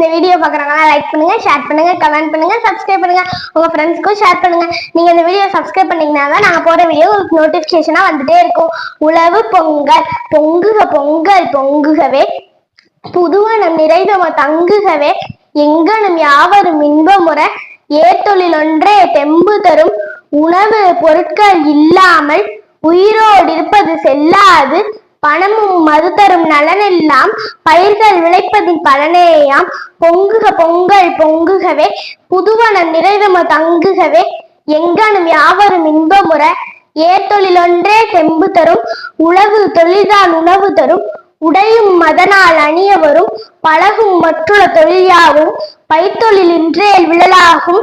இந்த வீடியோ பார்க்குறாங்கன்னா லைக் பண்ணுங்க ஷேர் பண்ணுங்க கமெண்ட் பண்ணுங்க சப்ஸ்கிரைப் பண்ணுங்க. உங்க ஃப்ரெண்ட்ஸ்க்கும் ஷேர் பண்ணுங்க. நீங்க இந்த வீடியோ சப்ஸ்கிரைப் பண்ணீங்கன்னா தான் நாங்க போற வீடியோ உங்களுக்கு நோட்டிபிகேஷனா வந்துட்டே இருக்கும். உழவு பொங்கல் பொங்குக பொங்கல் பொங்குகவே. புதுவனம் நிறைந்தவ தங்குகவே. எங்கனும் யாவரும் இன்பமுற ஏத்தொழில் ஒன்றே தெம்பு தரும். உணவு பொருட்கள் இல்லாமல் உயிரோடு இருப்பது செல்லாது. பணமும் மது தரும் நலனெல்லாம் பயிர்கள் விளைப்பதின் பலனேயாம். பொங்குக பொங்கல் பொங்குகவே புதுவன நிறைவம தங்குகவே எங்கனும் யாவரும் இன்பமுற ஏத்தொழில் ஒன்றே தெம்பு தரும் உழவு தொழில்தான் உணவு தரும் உடையும் மதனால் அணிய வரும் பழகும் மற்றுள்ள தொழில் யாவும் பைத்தொழில் இன்றே விழலாகும்.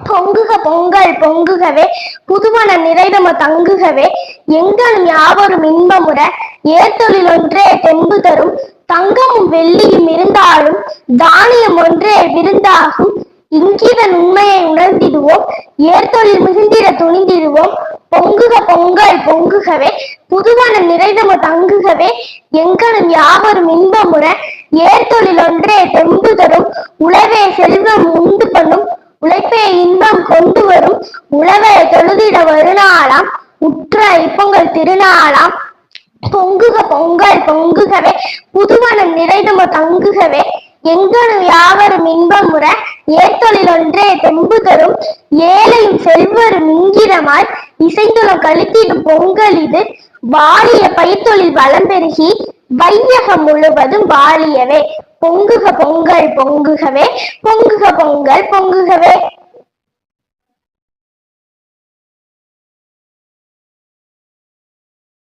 பொங்குக பொங்கல் பொங்குகவே. புதுவன நிறைதம தங்குகவே. எங்கள் யாவரும் இன்பமுற ஏத்தொழில் ஒன்றே தெம்பு தரும். தங்கமும் வெள்ளியும் இருந்தாலும் தானியம் ஒன்றே விருந்தாகும். இங்கிதன் உண்மையை உணர்ந்திடுவோம். ஏற்தொழில் மிகுந்திட துணிந்திடுவோம். பொங்குக பொங்கல் பொங்குகவே. புதுவன நிறைதம தங்குகவே. எங்கனும் யாவரும் இன்பமுற ஏற்தொழில் ஒன்றே கொண்டு வரும் உழவை தொழுதிட வருநாளாம் உற்ற பொங்கல் திருநாளாம். பொங்குக பொங்கல் பொங்குகவே புதுவனம் நிறைதம தங்குகவே எங்கனும் யாவரும் இன்பமுற ஏத்தொழில் ஒன்றே தெம்பு தரும். ஏழையும் செல்வரும் இங்கிரமாய் இசைந்துளம் கழித்திடும் பொங்கல் இது. வாலிய பயிர்த்தொழில் வளம் பெருகி வையகம் முழுவதும் வாலியவே பொங்குக பொங்கல் பொங்குகவே பொங்குக பொங்கல் பொங்குகவே.